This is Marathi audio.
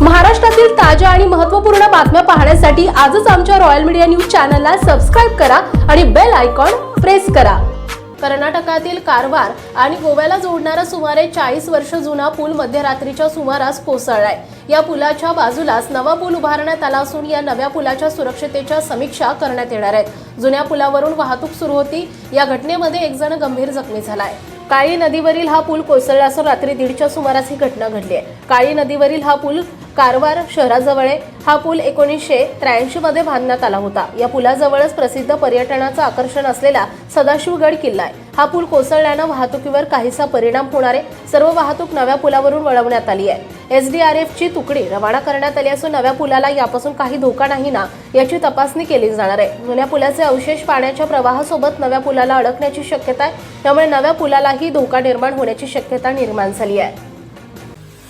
महाराष्ट्रातील ताज्या आणि महत्त्वपूर्ण बातम्या पाहण्यासाठी आजच आमच्या रॉयल मीडिया न्यूज चॅनलला सबस्क्राईब करा आणि बेल आयकॉन प्रेस करा. कर्नाटकातील कारवार आणि गोव्याला जोडणारा सुमारे चाळीस वर्ष जुना पूल मध्यरात्रीच्या सुमारास कोसळलाय. या पुलाच्या बाजूलाच नवा पूल उभारण्यात आला असून या नव्या पुलाच्या सुरक्षतेच्या समीक्षा करण्यात येणार आहेत. जुन्या पुलावरून वाहतूक सुरू होती. या घटनेमध्ये एक जण गंभीर जखमी झालाय. काळी नदीवरील हा पूल कोसळला असून रात्री दीडच्या सुमारास ही घटना घडली आहे. काळी नदीवरील हा पूल कारवार शहराजवळ हा पूल एकोणीसशे त्र्याऐंशी मध्ये बांधण्यात आला होता. या पुलाजवळच प्रसिद्ध पर्यटनाचं आकर्षण असलेला सदाशिवगड किल्ला आहे. हा पूल कोसळल्यानं वाहतुकीवर काहीसा परिणाम होणार आहे सर्व वाहतूक नव्या पुलावरून वळवण्यात आली आहे. एसडीआरएफची तुकडी रवाना करण्यात आली असून नव्या पुलाला यापासून काही धोका नाही ना याची तपासणी केली जाणार आहे. जुन्या पुलाचे अवशेष पाण्याच्या प्रवाहासोबत नव्या पुलाला अडकण्याची शक्यता आहे. त्यामुळे नव्या पुलालाही धोका निर्माण होण्याची शक्यता निर्माण झाली आहे.